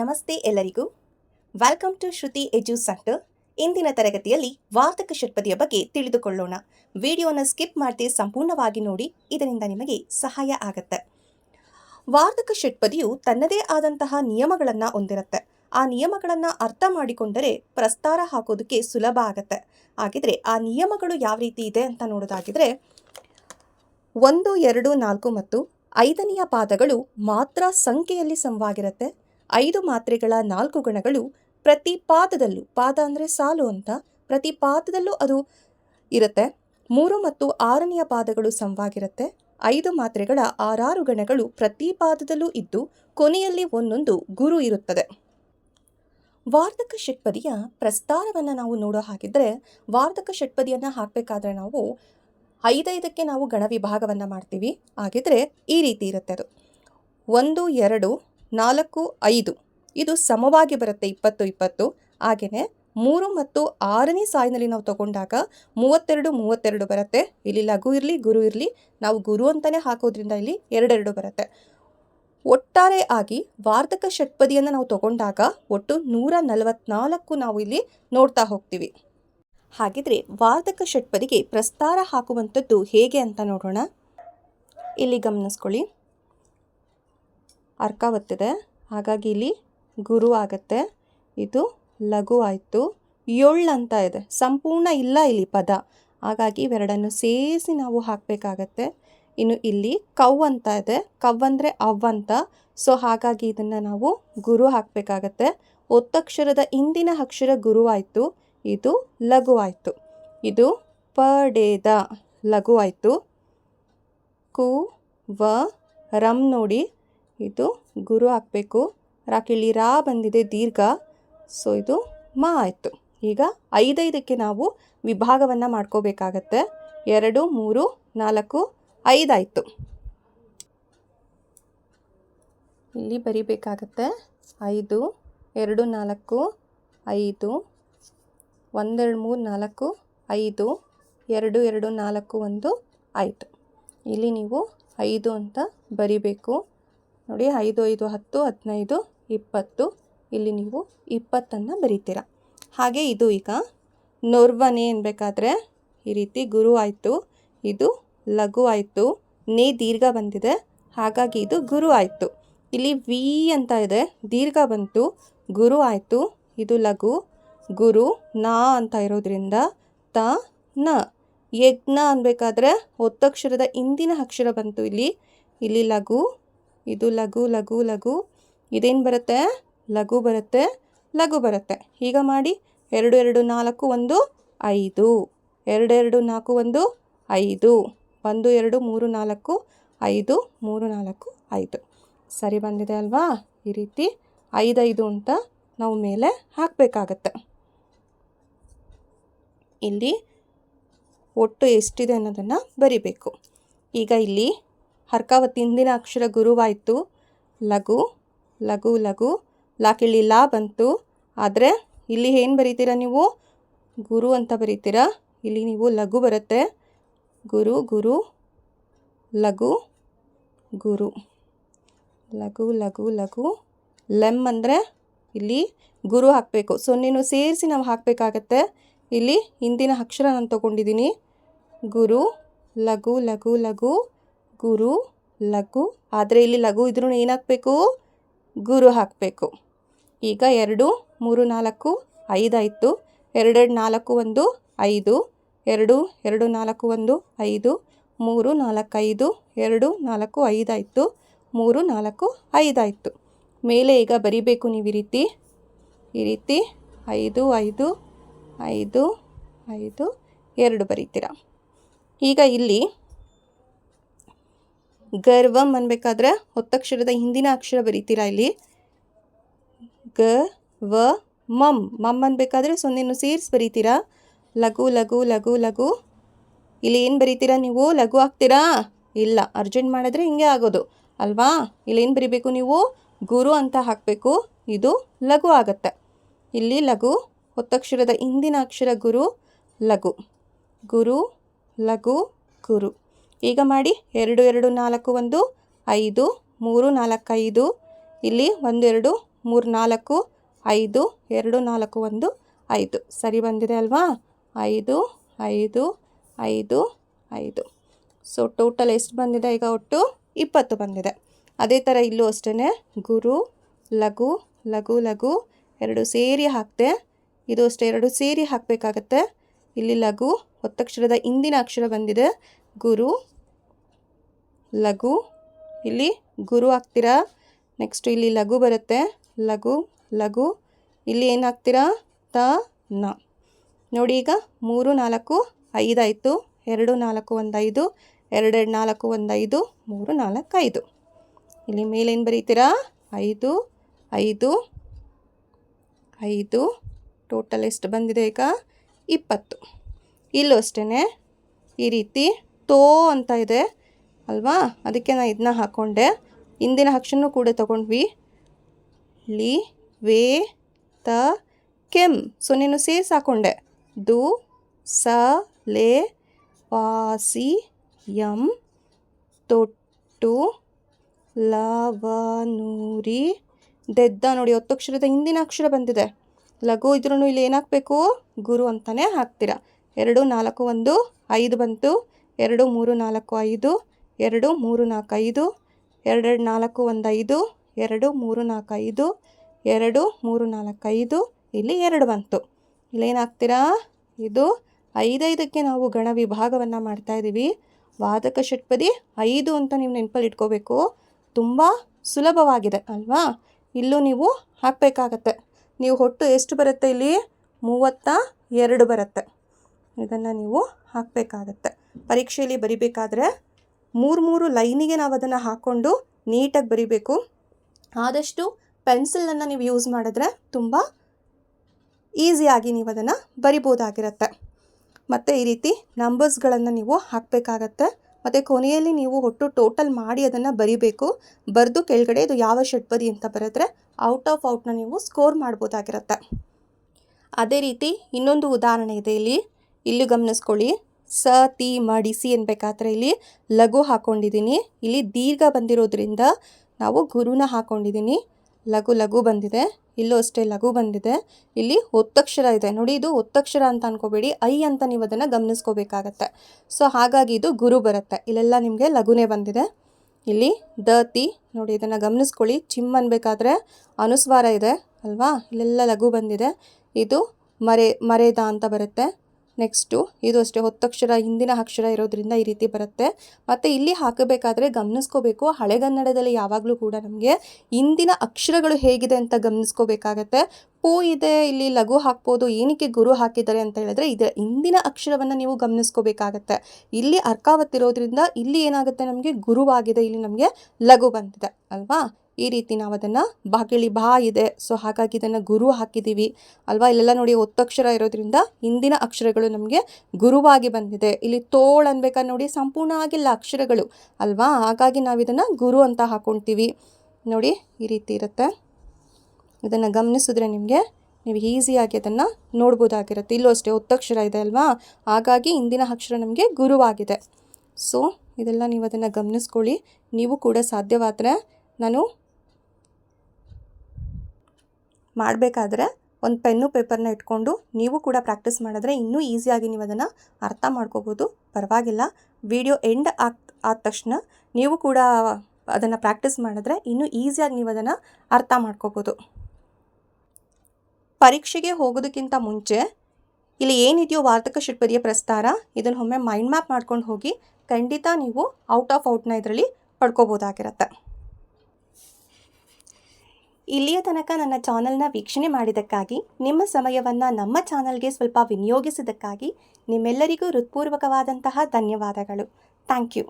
ನಮಸ್ತೆ ಎಲ್ಲರಿಗೂ. Welcome to Shruti edu centre ಇಂದಿನ ತರಗತಿಯಲ್ಲಿ ವಾರ್ತಕ ಷಟ್ಪದಿಯ ಬಗ್ಗೆ ತಿಳಿದುಕೊಳ್ಳೋಣ. ವಿಡಿಯೋನ ಸ್ಕಿಪ್ ಮಾಡದೆ ಸಂಪೂರ್ಣವಾಗಿ ನೋಡಿ, ಇದರಿಂದ ನಿಮಗೆ ಸಹಾಯ ಆಗತ್ತೆ. ವಾರ್ತಕ ಷಟ್ಪದಿಯು ತನ್ನದೇ ಆದಂತಹ ನಿಯಮಗಳನ್ನು ಹೊಂದಿರುತ್ತೆ. ಆ ನಿಯಮಗಳನ್ನು ಅರ್ಥ ಮಾಡಿಕೊಂಡರೆ ಪ್ರಸ್ತಾರ ಹಾಕೋದಕ್ಕೆ ಸುಲಭ ಆಗತ್ತೆ. ಹಾಗಿದ್ರೆ ಆ ನಿಯಮಗಳು ಯಾವ ರೀತಿ ಇದೆ ಅಂತ ನೋಡೋದಾಗಿದ್ರೆ, ಒಂದು, ಎರಡು, ನಾಲ್ಕು ಮತ್ತು ಐದನೆಯ ಪಾದಗಳು ಮಾತ್ರ ಸಂಖ್ಯೆಯಲ್ಲಿ ಸಮವಾಗಿರುತ್ತೆ. ಐದು ಮಾತ್ರೆಗಳ ನಾಲ್ಕು ಗಣಗಳು ಪ್ರತಿ ಪಾದದಲ್ಲೂ, ಪಾದ ಅಂದರೆ ಸಾಲು ಅಂತ, ಪ್ರತಿ ಪಾದದಲ್ಲೂ ಅದು ಇರುತ್ತೆ. ಮೂರು ಮತ್ತು ಆರನೆಯ ಪಾದಗಳು ಸಮವಾಗಿರುತ್ತೆ. ಐದು ಮಾತ್ರೆಗಳ ಆರಾರು ಗಣಗಳು ಪ್ರತಿ ಪಾದದಲ್ಲೂ ಇದ್ದು, ಕೊನೆಯಲ್ಲಿ ಒಂದೊಂದು ಗುರು ಇರುತ್ತದೆ. ವಾರ್ಧಕ ಷಟ್ಪದಿಯ ಪ್ರಸ್ತಾರವನ್ನು ನಾವು ನೋಡೋ ಹಾಗಿದ್ರೆ, ವಾರ್ಧಕ ಷಟ್ಪದಿಯನ್ನು ಹಾಕಬೇಕಾದ್ರೆ ನಾವು ಐದೈದಕ್ಕೆ ನಾವು ಗಣ ವಿಭಾಗವನ್ನು ಮಾಡ್ತೀವಿ. ಹಾಗಿದ್ರೆ ಈ ರೀತಿ ಇರುತ್ತೆ ಅದು. ಒಂದು, ಎರಡು ನಾಲ್ಕು, ಐದು. ಇದು ಸಮವಾಗಿ ಬರುತ್ತೆ ಇಪ್ಪತ್ತು ಇಪ್ಪತ್ತು. ಹಾಗೆಯೇ ಮೂರು ಮತ್ತು ಆರನೇ ಸಾಲಿನಲ್ಲಿ ನಾವು ತಗೊಂಡಾಗ ಮೂವತ್ತೆರಡು ಮೂವತ್ತೆರಡು ಬರುತ್ತೆ. ಇಲ್ಲಿ ಲಘು ಇರಲಿ, ಗುರು ಇರಲಿ. ನಾವು ಗುರು ಅಂತಲೇ ಹಾಕೋದ್ರಿಂದ ಇಲ್ಲಿ ಎರಡೆರಡು ಬರುತ್ತೆ. ಒಟ್ಟಾರೆ ಆಗಿ ವಾರ್ಧಕ ಷಟ್ಪದಿಯನ್ನು ನಾವು ತಗೊಂಡಾಗ ಒಟ್ಟು ನೂರ ನಲವತ್ನಾಲ್ಕು ನಾವು ಇಲ್ಲಿ ನೋಡ್ತಾ ಹೋಗ್ತೀವಿ. ಹಾಗಿದ್ರೆ ವಾರ್ಧಕ ಷಟ್ಪದಿಗೆ ಪ್ರಸ್ತಾರ ಹಾಕುವಂಥದ್ದು ಹೇಗೆ ಅಂತ ನೋಡೋಣ. ಇಲ್ಲಿ ಗಮನಿಸ್ಕೊಳ್ಳಿ. ಅರ್ಕ ಒತ್ತಿದೆ ಹಾಗಾಗಿ ಇಲ್ಲಿ ಗುರು ಆಗತ್ತೆ. ಇದು ಲಘು ಆಯಿತು. ಏಳು ಅಂತ ಇದೆ. ಸಂಪೂರ್ಣ ಇಲ್ಲ ಇಲ್ಲಿ ಪದ. ಹಾಗಾಗಿ ಇವೆರಡನ್ನು ಸೇರಿಸಿ ನಾವು ಹಾಕಬೇಕಾಗತ್ತೆ. ಇನ್ನು ಇಲ್ಲಿ ಕವ್ ಅಂತ ಇದೆ. ಕವ್ ಅಂದರೆ ಅವ್ ಅಂತ. ಸೊ ಹಾಗಾಗಿ ಇದನ್ನು ನಾವು ಗುರು ಹಾಕಬೇಕಾಗತ್ತೆ. ಒತ್ತಕ್ಷರದ ಹಿಂದಿನ ಅಕ್ಷರ ಗುರು ಆಯಿತು. ಇದು ಲಘು ಆಯಿತು. ಇದು ಪಡೇದ ಲಘು ಆಯಿತು. ಕು, ವ ರಮ್ ನೋಡಿ ಇದು ಗುರು ಹಾಕಬೇಕು ರಾಕಿಳಿ ರಾ ಬಂದಿದೆ ದೀರ್ಘ. ಸೊ ಇದು ಮ ಆಯಿತು. ಈಗ ಐದೈದಕ್ಕೆ ನಾವು ವಿಭಾಗವನ್ನು ಮಾಡ್ಕೋಬೇಕಾಗತ್ತೆ. ಎರಡು, ಮೂರು, ನಾಲ್ಕು, ಐದಾಯಿತು. ಇಲ್ಲಿ ಬರಿಬೇಕಾಗತ್ತೆ ಐದು, ಎರಡು, ನಾಲ್ಕು, ಐದು, ಒಂದೆರಡು, ಮೂರು, ನಾಲ್ಕು, ಐದು, ಎರಡು ಎರಡು, ನಾಲ್ಕು, ಒಂದು, ಆಯಿತು. ಇಲ್ಲಿ ನೀವು ಐದು ಅಂತ ಬರಿಬೇಕು. ನೋಡಿ, ಐದು ಐದು, ಹತ್ತು, ಹದಿನೈದು, ಇಪ್ಪತ್ತು. ಇಲ್ಲಿ ನೀವು ಇಪ್ಪತ್ತನ್ನು ಬರಿತೀರ. ಹಾಗೆ ಇದು ಈಗ ನೊರ್ವನೆ ಅನ್ಬೇಕಾದ್ರೆ ಈ ರೀತಿ ಗುರು ಆಯಿತು, ಇದು ಲಘು ಆಯಿತು, ನೇ ದೀರ್ಘ ಬಂದಿದೆ, ಹಾಗಾಗಿ ಇದು ಗುರು ಆಯಿತು. ಇಲ್ಲಿ ವಿ ಅಂತ ಇದೆ, ದೀರ್ಘ ಬಂತು, ಗುರು ಆಯಿತು, ಇದು ಲಘು, ಗುರು, ನಾ ಅಂತ ಇರೋದ್ರಿಂದ ತ, ನ. ಯಜ್ಞ ಅನ್ಬೇಕಾದ್ರೆ ಒತ್ತಕ್ಷರದ ಹಿಂದಿನ ಅಕ್ಷರ ಬಂತು ಇಲ್ಲಿ ಇಲ್ಲಿ ಲಘು ಇದು ಲಘು ಲಘು ಲಘು. ಇದೇನು ಬರುತ್ತೆ? ಲಘು ಬರುತ್ತೆ ಲಘು ಬರುತ್ತೆ. ಈಗ ಮಾಡಿ. ಎರಡು ಎರಡು, ನಾಲ್ಕು, ಒಂದು, ಐದು. ಎರಡೆರಡು ನಾಲ್ಕು, ಒಂದು, ಐದು. ಒಂದು, ಎರಡು, ಮೂರು, ನಾಲ್ಕು, ಐದು, ಮೂರು, ನಾಲ್ಕು, ಐದು. ಸರಿ ಬಂದಿದೆ ಅಲ್ವಾ? ಈ ರೀತಿ ಐದೈದು ಅಂತ ನಾವು ಮೇಲೆ ಹಾಕಬೇಕಾಗತ್ತೆ. ಇಲ್ಲಿ ಒಟ್ಟು ಎಷ್ಟಿದೆ ಅನ್ನೋದನ್ನು ಬರಿಬೇಕು. ಈಗ ಇಲ್ಲಿ ಹರ್ಕಾವತಿ ಹಿಂದಿನ ಅಕ್ಷರ ಗುರುವಾಯಿತು. ಲಘು ಲಘು ಲಘು ಲಾಕಿಳಿ ಲಾ ಬಂತು. ಆದರೆ ಇಲ್ಲಿ ಏನು ಬರೀತೀರಾ ನೀವು? ಗುರು ಅಂತ ಬರೀತೀರಾ? ಇಲ್ಲಿ ನೀವು ಲಘು ಬರುತ್ತೆ. ಗುರು ಗುರು, ಲಘು ಗುರು. ಲಘು ಲಘು ಲಘು. ಲೆಮ್ ಅಂದರೆ ಇಲ್ಲಿ ಗುರು ಹಾಕಬೇಕು. ಸೊನ್ನೆನೂ ಸೇರಿಸಿ ನಾವು ಹಾಕಬೇಕಾಗತ್ತೆ. ಇಲ್ಲಿ ಹಿಂದಿನ ಅಕ್ಷರ ನಾನು ತೊಗೊಂಡಿದ್ದೀನಿ ಗುರು, ಲಘು ಲಘು ಲಘು. ಗುರು, ಲಘು. ಆದರೆ ಇಲ್ಲಿ ಲಘು ಇದ್ರೂ ಏನು ಹಾಕಬೇಕು ಗುರು ಹಾಕಬೇಕು. ಈಗ ಎರಡು, ಮೂರು, ನಾಲ್ಕು ಐದಾಯಿತು ಎರಡೆರಡು, ನಾಲ್ಕು, ಒಂದು, ಐದು. ಎರಡು ಎರಡು, ನಾಲ್ಕು, ಒಂದು, ಐದು. ಮೂರು, ನಾಲ್ಕು, ಐದು. ಎರಡು, ನಾಲ್ಕು ಐದಾಯಿತು ಮೂರು, ನಾಲ್ಕು ಐದಾಯಿತು ಮೇಲೆ ಈಗ ಬರಿಬೇಕು ನೀವು ಈ ರೀತಿ. ಈ ರೀತಿ. ಐದು ಐದು ಐದು ಐದು. ಎರಡು ಬರೀತೀರ. ಈಗ ಇಲ್ಲಿ ಗರ್ವಮ್ ಅನ್ಬೇಕಾದ್ರೆ ಒತ್ತಕ್ಷರದ ಹಿಂದಿನ ಅಕ್ಷರ ಬರೀತೀರಾ ಇಲ್ಲಿ? ಗ, ವ ಮಮ್ ಮಮ್ ಅನ್ಬೇಕಾದ್ರೆ ಸೊನ್ನೆಯನ್ನು ಸೇರಿಸಿ ಬರೀತೀರಾ? ಲಘು ಲಘು ಲಘು ಲಘು. ಇಲ್ಲಿ ಏನು ಬರೀತೀರಾ ನೀವು? ಲಘು ಆಗ್ತೀರಾ ಇಲ್ಲ ಅರ್ಜೆಂಟ್ ಮಾಡಿದ್ರೆ ಹಿಂಗೆ ಆಗೋದು. ಅಲ್ವಾ? ಇಲ್ಲಿ ಏನು ಬರಿಬೇಕು ನೀವು? ಗುರು ಅಂತ ಹಾಕಬೇಕು. ಇದು ಲಘು ಆಗತ್ತೆ. ಇಲ್ಲಿ ಲಘು ಒತ್ತಕ್ಷರದ ಹಿಂದಿನ ಅಕ್ಷರ ಗುರು, ಲಘು. ಗುರು ಲಘು, ಗುರು. ಈಗ ಮಾಡಿ ಎರಡು ಎರಡು, ನಾಲ್ಕು, ಒಂದು, ಐದು, ಮೂರು, ನಾಲ್ಕು, ಐದು. ಇಲ್ಲಿ ಎರಡು, ಮೂರು, ನಾಲ್ಕು, ಐದು, ಎರಡು, ನಾಲ್ಕು, ಒಂದು, ಐದು. ಸರಿ ಬಂದಿದೆ ಅಲ್ವಾ? ಐದು ಐದು ಐದು ಐದು. ಸೊ ಟೋಟಲ್ ಎಷ್ಟು ಬಂದಿದೆ ಈಗ ಒಟ್ಟು? ಇಪ್ಪತ್ತು ಬಂದಿದೆ. ಅದೇ ಥರ ಇಲ್ಲೂ ಅಷ್ಟೇ ಗುರು, ಲಘು ಲಘು ಲಘು, ಎರಡು ಸೇರಿ ಹಾಕ್ತೆ ಇದು ಅಷ್ಟೇ ಎರಡು ಸೇರಿ ಹಾಕಬೇಕಾಗತ್ತೆ. ಇಲ್ಲಿ ಲಘು, ಒತ್ತಕ್ಷರದ ಹಿಂದಿನ ಅಕ್ಷರ ಬಂದಿದೆ. ಗುರು, ಲಘು. ಇಲ್ಲಿ ಗುರು ಹಾಕ್ತೀರಾ ನೆಕ್ಸ್ಟ್ ಇಲ್ಲಿ ಲಘು ಬರುತ್ತೆ. ಲಘು ಲಘು. ಇಲ್ಲಿ ಏನು ಹಾಕ್ತೀರಾ ತ, ನ. ನೋಡಿ ಈಗ ಮೂರು, ನಾಲ್ಕು, ಐದಾಯಿತು. ಎರಡು, ನಾಲ್ಕು ಒಂದು ಐದು ಎರಡೆರಡು, ನಾಲ್ಕು ಒಂದು ಐದು ಮೂರು, ನಾಲ್ಕು, ಐದು. ಇಲ್ಲಿ ಮೇಲೇನು ಬರೀತೀರಾ? ಐದು ಐದು ಐದು. ಟೋಟಲ್ ಎಷ್ಟು ಬಂದಿದೆ ಈಗ? ಇಪ್ಪತ್ತು. ಇಲ್ಲೂ ಅಷ್ಟೇ ಈ ರೀತಿ ತೋ ಅಂತ ಇದೆ. ಅಲ್ವಾ? ಅದಕ್ಕೆ ನಾನು ಇದನ್ನ ಹಾಕ್ಕೊಂಡೆ ಹಿಂದಿನ ಅಕ್ಷರನೂ ಕೂಡ ತಗೊಂಡ್ವಿ. ಲಿ, ವೇ, ತ, ಕೆಮ್. ಸೊ ನೀನು ಸೇಸ್ ಹಾಕ್ಕೊಂಡೆ ದು, ಸ, ಲೇ ಪಾಸಿ ಯಂ, ತೊಟ್ಟು, ಲವನೂರಿ, ದೆದ್ದ. ನೋಡಿ, ಒತ್ತಕ್ಷರದ ಹಿಂದಿನ ಅಕ್ಷರ ಬಂದಿದೆ. ಲಘು ಇದ್ರೂ ಇಲ್ಲಿ ಏನಾಗಬೇಕು ಗುರು ಅಂತಲೇ ಹಾಕ್ತೀರ. ಎರಡು, ನಾಲ್ಕು, ಒಂದು, ಐದು ಬಂತು. ಎರಡು, ಮೂರು, ನಾಲ್ಕು, ಐದು, ಎರಡು, ಮೂರು, ನಾಲ್ಕು, ಐದು, ಎರಡೆರಡು, ನಾಲ್ಕು, ಒಂದು, ಐದು, ಎರಡು, ಮೂರು, ನಾಲ್ಕು, ಐದು, ಎರಡು, ಮೂರು, ನಾಲ್ಕು, ಐದು, ಇಲ್ಲಿ ಎರಡು ಬಂತು. ಇಲ್ಲೇನಾಗ್ತೀರಾ ಇದು ಐದೈದಕ್ಕೆ ನಾವು ಗಣ ವಿಭಾಗವನ್ನು ಮಾಡ್ತಾಯಿದ್ದೀವಿ ವಾದಕ ಷಟ್ಪದಿ ಐದು ಅಂತ ನೀವು ನೆನಪಲ್ಲಿ ಇಟ್ಕೋಬೇಕು. ತುಂಬ ಸುಲಭವಾಗಿದೆ, ಅಲ್ವಾ? ಇಲ್ಲೂ ನೀವು ಹಾಕಬೇಕಾಗತ್ತೆ. ನೀವು ಹೊಟ್ಟು ಎಷ್ಟು ಬರುತ್ತೆ ಇಲ್ಲಿ? ಮೂವತ್ತ ಎರಡು ಬರುತ್ತೆ. ಇದನ್ನು ನೀವು ಹಾಕಬೇಕಾಗತ್ತೆ. ಪರೀಕ್ಷೆಯಲ್ಲಿ ಬರಿಬೇಕಾದ್ರೆ ಮೂರು ಮೂರು ಲೈನಿಗೆ ನಾವು ಅದನ್ನು ಹಾಕ್ಕೊಂಡು ನೀಟಾಗಿ ಬರಿಬೇಕು. ಆದಷ್ಟು ಪೆನ್ಸಿಲನ್ನು ನೀವು ಯೂಸ್ ಮಾಡಿದ್ರೆ ತುಂಬ ಈಸಿಯಾಗಿ ನೀವು ಅದನ್ನು ಬರಿಬೋದಾಗಿರುತ್ತೆ. ಮತ್ತು ಈ ರೀತಿ ನಂಬರ್ಸ್ಗಳನ್ನು ನೀವು ಹಾಕಬೇಕಾಗತ್ತೆ. ಮತ್ತು ಕೊನೆಯಲ್ಲಿ ನೀವು ಒಟ್ಟು ಟೋಟಲ್ ಮಾಡಿ ಅದನ್ನು ಬರಿಬೇಕು. ಬರೆದು ಕೆಳಗಡೆ ಇದು ಯಾವ ಷಟ್ಪದಿ ಅಂತ ಬರೆದ್ರೆ ಔಟ್ ಆಫ್ ಔಟ್ನ ನೀವು ಸ್ಕೋರ್ ಮಾಡ್ಬೋದಾಗಿರತ್ತೆ. ಅದೇ ರೀತಿ ಇನ್ನೊಂದು ಉದಾಹರಣೆ ಇದೆ ಇಲ್ಲಿ. ಇಲ್ಲಿ ಗಮನಿಸ್ಕೊಳ್ಳಿ. ಸ ತಿ ಮಡಿಸಿ ಅನ್ಬೇಕಾದ್ರೆ ಇಲ್ಲಿ ಲಘು ಹಾಕೊಂಡಿದ್ದೀನಿ. ಇಲ್ಲಿ ದೀರ್ಘ ಬಂದಿರೋದ್ರಿಂದ ನಾವು ಗುರುನ ಹಾಕೊಂಡಿದ್ದೀನಿ. ಲಘು ಲಘು ಬಂದಿದೆ. ಇಲ್ಲೂ ಅಷ್ಟೇ ಲಘು ಬಂದಿದೆ. ಇಲ್ಲಿ ಒತ್ತಕ್ಷರ ಇದೆ. ನೋಡಿ, ಇದು ಒತ್ತಕ್ಷರ ಅಂತ ಅನ್ಕೋಬೇಡಿ. ಐ ಅಂತ ನೀವು ಅದನ್ನು ಗಮನಿಸ್ಕೋಬೇಕಾಗತ್ತೆ. ಸೊ, ಹಾಗಾಗಿ ಇದು ಗುರು ಬರುತ್ತೆ. ಇಲ್ಲೆಲ್ಲ ನಿಮಗೆ ಲಘುನೇ ಬಂದಿದೆ. ಇಲ್ಲಿ ದ ತಿ ನೋಡಿ, ಇದನ್ನು ಗಮನಿಸ್ಕೊಳ್ಳಿ. ಚಿಮ್ ಅನ್ಬೇಕಾದ್ರೆ ಅನುಸ್ವಾರ ಇದೆ, ಅಲ್ವಾ? ಇಲ್ಲೆಲ್ಲ ಲಘು ಬಂದಿದೆ. ಇದು ಮರೆ ಮರೆದ ಅಂತ ಬರುತ್ತೆ. ನೆಕ್ಸ್ಟು, ಇದು ಅಷ್ಟೇ, ಹೊತ್ತಕ್ಷರ, ಹಿಂದಿನ ಅಕ್ಷರ ಇರೋದ್ರಿಂದ ಈ ರೀತಿ ಬರುತ್ತೆ. ಮತ್ತು ಇಲ್ಲಿ ಹಾಕಬೇಕಾದ್ರೆ ಗಮನಿಸ್ಕೋಬೇಕು ಹಳೆಗನ್ನಡದಲ್ಲಿ ಯಾವಾಗಲೂ ಕೂಡ ನಮಗೆ ಹಿಂದಿನ ಅಕ್ಷರಗಳು ಹೇಗಿದೆ ಅಂತ ಗಮನಿಸ್ಕೋಬೇಕಾಗತ್ತೆ. ಪೂ ಇದೆ, ಇಲ್ಲಿ ಲಘು ಹಾಕ್ಬೋದು, ಏನಕ್ಕೆ ಗುರು ಹಾಕಿದ್ದಾರೆ ಅಂತ ಹೇಳಿದ್ರೆ, ಇದರ ಹಿಂದಿನ ಅಕ್ಷರವನ್ನು ನೀವು ಗಮನಿಸ್ಕೋಬೇಕಾಗತ್ತೆ. ಇಲ್ಲಿ ಅರ್ಕಾವತ್ತಿರೋದ್ರಿಂದ ಇಲ್ಲಿ ಏನಾಗುತ್ತೆ ನಮಗೆ, ಗುರುವಾಗಿದೆ, ಇಲ್ಲಿ ನಮಗೆ ಲಘು ಬಂದಿದೆ, ಅಲ್ವಾ? ಈ ರೀತಿ ನಾವು ಅದನ್ನು ಬಾಗಿಳಿ ಬಾ ಇದೆ. ಸೊ ಹಾಗಾಗಿ ಇದನ್ನು ಗುರು ಹಾಕಿದ್ದೀವಿ ಅಲ್ವಾ? ಇಲ್ಲೆಲ್ಲ ನೋಡಿ ಒತ್ತಕ್ಷರ ಇರೋದ್ರಿಂದ ಹಿಂದಿನ ಅಕ್ಷರಗಳು ನಮಗೆ ಗುರುವಾಗಿ ಬಂದಿದೆ. ಇಲ್ಲಿ ತೋಳ್ ಅನ್ಬೇಕಾದ್ರೆ ನೋಡಿ ಸಂಪೂರ್ಣ ಆಗಿಲ್ಲ ಅಕ್ಷರಗಳು. ಅಲ್ವಾ? ಹಾಗಾಗಿ ನಾವು ಇದನ್ನು ಗುರು ಅಂತ ಹಾಕ್ಕೊಳ್ತೀವಿ ನೋಡಿ ಈ ರೀತಿ ಇರುತ್ತೆ. ಇದನ್ನು ಗಮನಿಸಿದ್ರೆ ನಿಮಗೆ ನೀವು ಈಸಿಯಾಗಿ ಅದನ್ನು ನೋಡ್ಬೋದಾಗಿರುತ್ತೆ. ಇಲ್ಲೂ ಅಷ್ಟೇ ಒತ್ತಕ್ಷರ ಇದೆ ಅಲ್ವಾ? ಹಾಗಾಗಿ ಇಂದಿನ ಅಕ್ಷರ ನಮಗೆ ಗುರುವಾಗಿದೆ. ಸೊ ಇದೆಲ್ಲ ನೀವು ಅದನ್ನು ಗಮನಿಸ್ಕೊಳ್ಳಿ. ನೀವು ಕೂಡ ಸಾಧ್ಯವಾದರೆ ನಾನು ಮಾಡಬೇಕಾದ್ರೆ ಒಂದು ಪೆನ್ನು, ಪೇಪರ್ನ ಇಟ್ಕೊಂಡು ನೀವು ಕೂಡ ಪ್ರಾಕ್ಟೀಸ್ ಮಾಡಿದ್ರೆ ಇನ್ನೂ ಈಸಿಯಾಗಿ ನೀವು ಅದನ್ನು ಅರ್ಥ ಮಾಡ್ಕೋಬೋದು. ಪರವಾಗಿಲ್ಲ. ವಿಡಿಯೋ ಎಂಡ್ ಆಗ್, ಆದ ತಕ್ಷಣ ನೀವು ಕೂಡ ಅದನ್ನು ಪ್ರಾಕ್ಟೀಸ್ ಮಾಡಿದ್ರೆ ಇನ್ನೂ ಈಸಿಯಾಗಿ ನೀವು ಅದನ್ನು ಅರ್ಥ ಮಾಡ್ಕೋಬೋದು. ಪರೀಕ್ಷೆಗೆ ಹೋಗೋದಕ್ಕಿಂತ ಮುಂಚೆ ಇಲ್ಲಿ ಏನಿದೆಯೋ ವಾರ್ತಕ ಷಟ್ಪದಿಯ ಪ್ರಸ್ತಾರ, ಇದನ್ನು ಒಮ್ಮೆ ಮೈಂಡ್ ಮ್ಯಾಪ್ ಮಾಡ್ಕೊಂಡು ಹೋಗಿ ಖಂಡಿತ ನೀವು ಔಟ್ ಆಫ್ ಔಟ್ನ ಇದರಲ್ಲಿ ಪಡ್ಕೋಬೋದಾಗಿರುತ್ತೆ. ಇಲ್ಲಿಯ ತನಕ ನನ್ನ ಚಾನಲ್ನ ವೀಕ್ಷಣೆ ಮಾಡಿದ್ದಕ್ಕಾಗಿ, ನಿಮ್ಮ ಸಮಯವನ್ನು ನಮ್ಮ ಚಾನಲ್ಗೆ ಸ್ವಲ್ಪ ವಿನಿಯೋಗಿಸಿದ್ದಕ್ಕಾಗಿ ನಿಮ್ಮೆಲ್ಲರಿಗೂ ಹೃತ್ಪೂರ್ವಕವಾದಂತಹ ಧನ್ಯವಾದಗಳು. Thank you.